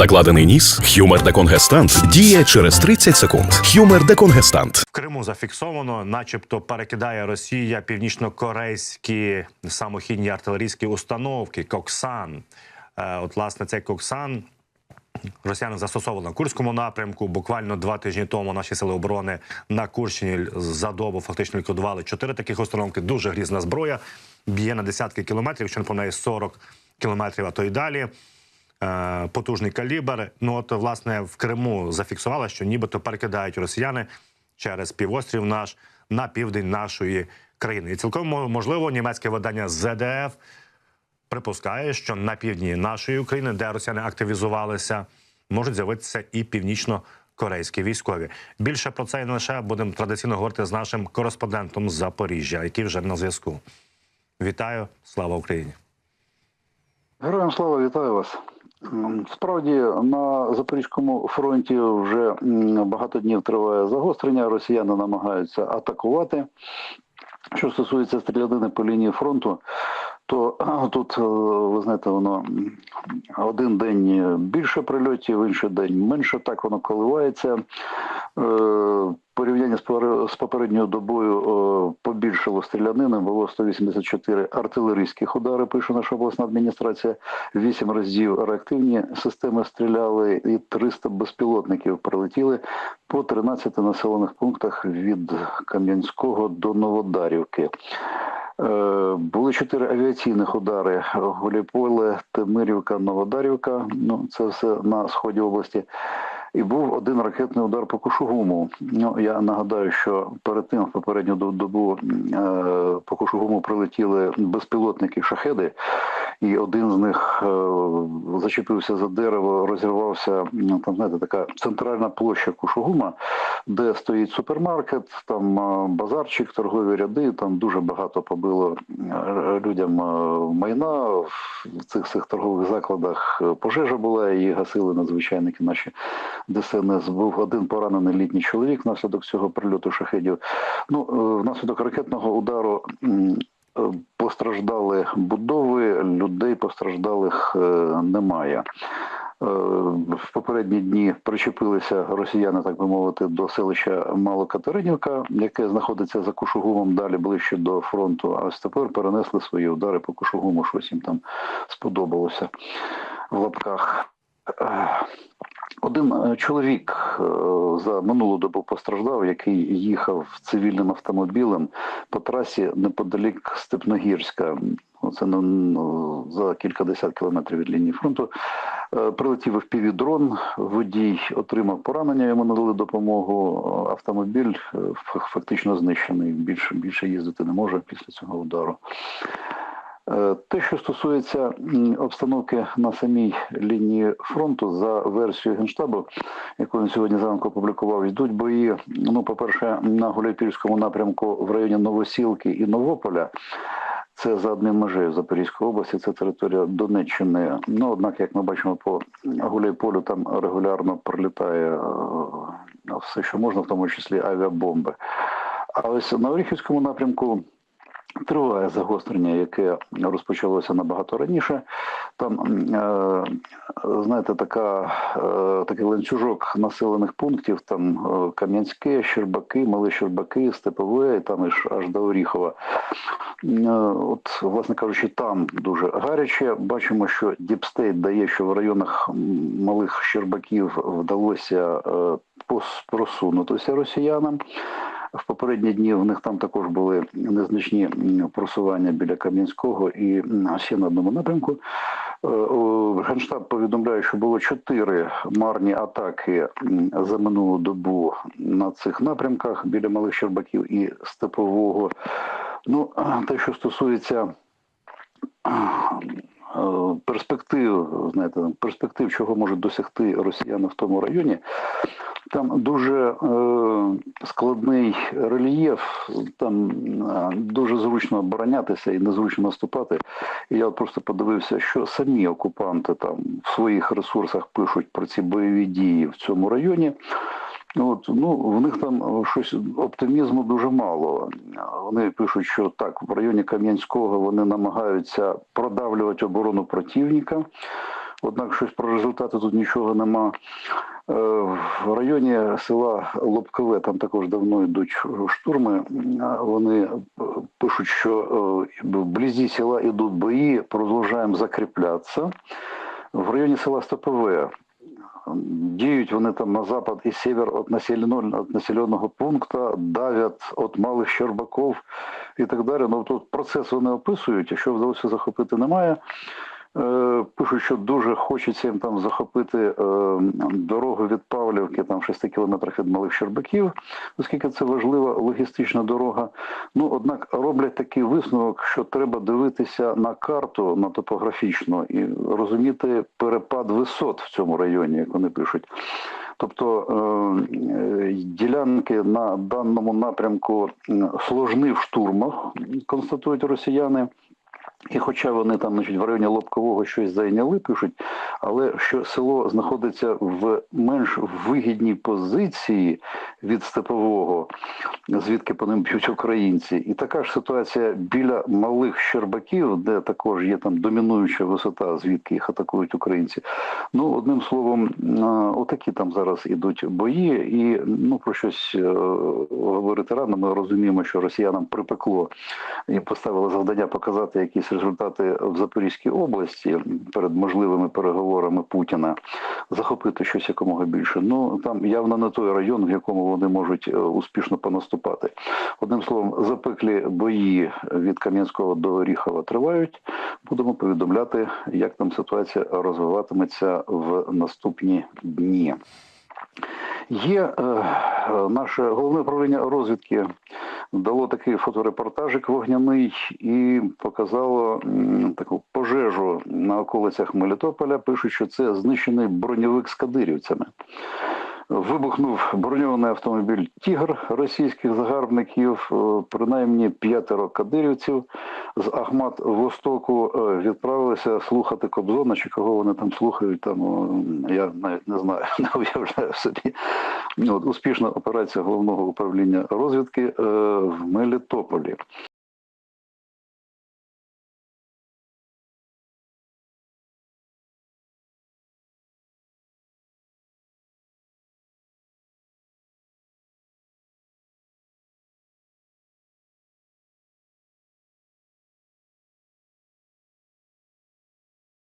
Закладений ніс, хюмер деконгестант діє через 30 секунд. Хюмер деконгестант. В Криму зафіксовано, начебто, перекидає Росія північно-корейські самохідні артилерійські установки Коксан. Е, От, власне, цей Коксан росіяни застосовували на Курському напрямку. Буквально два тижні тому наші сили оборони на Курщині за добу фактично ліквідували чотири таких установки. Дуже грізна зброя. Б'є на десятки кілометрів, якщо не помиляюсь, 40 кілометрів, а то й далі. Е, потужний калібр. Ну от власне в Криму зафіксували, що нібито перекидають росіяни через півострів наш на південь нашої країни. І цілком можливо німецьке видання ЗДФ припускає, що на півдні нашої України, де росіяни активізувалися, можуть з'явитися і північно-корейські військові. Більше про це і не лише будемо традиційно говорити з нашим кореспондентом з Запоріжжя, який вже на зв'язку. Вітаю, слава Україні! Героям слава вітаю вас. М, Справді на Запорізькому фронті вже багато днів триває загострення. Росіяни намагаються атакувати. Що стосується стрілянини по лінії фронту, то тут, е, ви знаєте, воно один день більше прильотів, інший день менше. Так воно коливається. Е, Порівняння з попередньою добою е, побільшало стрілянини. Було 184 артилерійських удари. Пише наша обласна адміністрація. Вісім разів реактивні системи стріляли, і 300 безпілотників прилетіли по 13 населених пунктах від Кам'янського до Новодарівки. Е, Були чотири авіаційних удари: Голіполе, Тимирівка, Новодарівка. Ну це все на сході області. І був один ракетний удар по Кушугуму. Ну я нагадаю, що перед тим в попередню до- добу е, по Кушугуму прилетіли безпілотники шахеди, і один з них е, зачепився за дерево, розірвався. ну, Там знаєте, така центральна площа Кушугума, де стоїть супермаркет, там е, базарчик, торгові ряди. Там дуже багато побило е, людям майна в цих цих торгових закладах. Пожежа була, її гасили надзвичайники наші ДСНС. Був один поранений літній чоловік внаслідок цього прильоту шахедів. Ну, внаслідок ракетного удару. Е, Постраждали будови, людей постраждалих е, немає. Е, В попередні дні причепилися росіяни, так би мовити, до селища Малокатеринівка, яке знаходиться за Кушугумом далі ближче до фронту. А ось тепер перенесли свої удари по Кушугуму, щось їм там сподобалося в лапках. Один е, чоловік е, за минулу добу постраждав, який їхав цивільним автомобілем по трасі неподалік Степногірська. Це ну, за кілька десят кілометрів від лінії фронту. Е, Прилетів впівдрон, водій отримав поранення, йому надали допомогу. Автомобіль фактично знищений. Більше більше їздити не може після цього удару. Е, Те, що стосується обстановки на самій лінії фронту, за версією генштабу, яку він сьогодні зранку опублікував, йдуть бої. Ну, по-перше, на Гуляйпільському напрямку в районі Новосілки і Новополя. Це за одним межею Запорізької області, це територія Донеччини. Ну, однак, як ми бачимо по Гуляйполю, там регулярно прилітає е, все, що можна, в тому числі авіабомби. А ось на Оріхівському напрямку Триває загострення, яке розпочалося набагато раніше. Там, е, знаєте, така, е, такий ланцюжок населених пунктів, там е, Кам'янське, Щербаки, Мали Щербаки, Степове, і там аж, аж до Оріхова. От, власне кажучи, там дуже гаряче. Бачимо, що Діпстейт дає, що в районах малих Щербаків вдалося просунутися росіянам. В попередні дні в них там також були незначні просування біля Кам'янського і ще на одному напрямку. Е, Генштаб повідомляє, що було чотири марні атаки за минулу добу на цих напрямках біля Малих Щербаків і Степового. Ну, те, що стосується е, перспектив, знаєте, перспектив, чого можуть досягти росіяни в тому районі, там дуже е, складний рельєф, там е, дуже зручно оборонятися і незручно наступати. І я просто подивився, що самі окупанти там в своїх ресурсах пишуть про ці бойові дії в цьому районі. От, ну, в них там щось оптимізму дуже мало. Вони пишуть, що так, в районі Кам'янського вони намагаються продавлювати оборону противника. Однак щось про результати тут нічого нема. Е, В районі села Лобкове там також давно йдуть штурми. Вони е, пишуть, що е, вблизі села йдуть бої, продовжуємо закріплятися. В районі села Стопове діють вони там на запад і север від населеного, населеного пункту, давлять від малих Щербаков і так далі. Ну тут процес вони описують, якщо вдалося захопити, немає. Е, Пишуть, що дуже хочеться їм там захопити е, дорогу від Павлівки, там 6 кілометрах від малих Щербаків, оскільки це важлива логістична дорога. Ну, однак роблять такий висновок, що треба дивитися на карту, на топографічну і розуміти перепад висот в цьому районі, як вони пишуть. Тобто е, ділянки на даному напрямку м, сложні в штурмах, констатують росіяни. І хоча вони там значить, в районі Лобкового щось зайняли, пишуть, але що село знаходиться в менш вигідній позиції від степового, звідки по ним б'ють українці, і така ж ситуація біля малих Щербаків, де також є там домінуюча висота, звідки їх атакують українці. Ну, одним словом, отакі там зараз ідуть бої, і ну про щось е, говорити рано. Ми розуміємо, що росіянам припекло і поставили завдання показати якісь результати в Запорізькій області перед можливими переговорами Путіна, захопити щось якомога більше. Ну там явно не той район, в якому вони можуть е, успішно понаступати. Одним словом, запеклі бої від Кам'янського до Оріхова тривають. Будемо повідомляти, як там ситуація розвиватиметься в наступні дні. Є е, наше головне управління розвідки дало такий фоторепортажик вогняний і показало таку пожежу на околицях Мелітополя. Пишуть, що це знищений броньовик з кадирівцями. Вибухнув броньований автомобіль Тігр російських загарбників. Е, Принаймні п'ятеро кадирівців з Ахмат Востоку е, відправилися слухати Кобзона, чи кого вони там слухають. Там я навіть не знаю, не уявляю собі. От, успішна операція головного управління розвідки е, в Мелітополі.